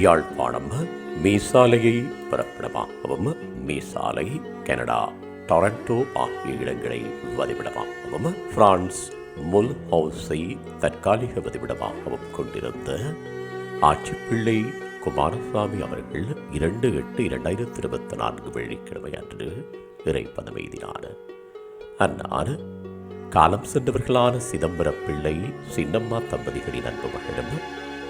யாழ்ப்பாணம் மீசாலையை பிறப்பிடமாகவும் Meesalai Canada Toronto ஆகிய இடங்களை வதிவிடமாகவும் பிரான்ஸ் முல் ஹவுஸை தற்காலிக வதிவிடமாகவும் கொண்டிருந்த ஆட்சிப்பிள்ளை குமாரசாமி அவர்கள் இரண்டு எட்டு இரண்டாயிரத்தி இருபத்தி நான்கு வெள்ளிக்கிழமை அன்று இறைப்பதம் எய்தினார் அன்னார் காலம் சென்றவர்களான சிதம்பரம் பிள்ளை சின்னம்மா தம்பதிகளின் அன்பு மகளும்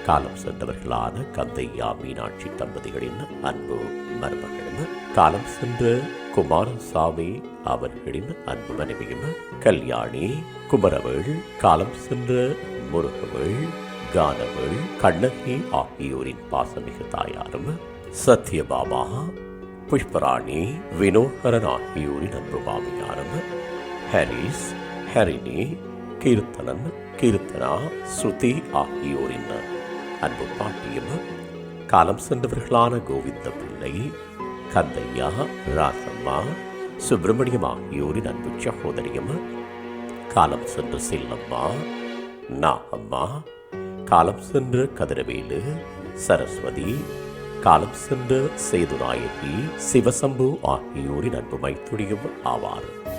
காலம் சென்றவர்களான கந்தையா மீனாட்சி தம்பதிகளின் அன்பு மருமகளும் காலம் சென்ற குமாரசாமி அவர்களின் அன்பு மனைவியும் கல்யாணி குமரவள் காலம் சென்ற முருகவள் கானவள் கண்ணகி ஆகியோரின் பாசமிகு தாயாரும் சத்யபாமா புஷ்பராணி வினோகரன் ஆகியோரின் அன்பு மாமியாரும் ஹரிஸ் ஹரிணி கீர்த்தனன் கீர்த்தனா ஸ்ருதி ஆகியோரின் அன்பு பாட்டியம் காலம் சென்றவர்களான கோவிந்த பிள்ளை கந்தையா ராசம்மா சுப்பிரமணியம் ஆகியோரின் அன்பு சகோதரியம் காலம் சென்ற செல்லம்மா நாகம்மா காலம் சென்ற கதிரவேலு சரஸ்வதி காலம் சென்ற சேதுநாயகி சிவசம்பு ஆகியோரின் அன்பு மைத்துடியும் ஆவார்.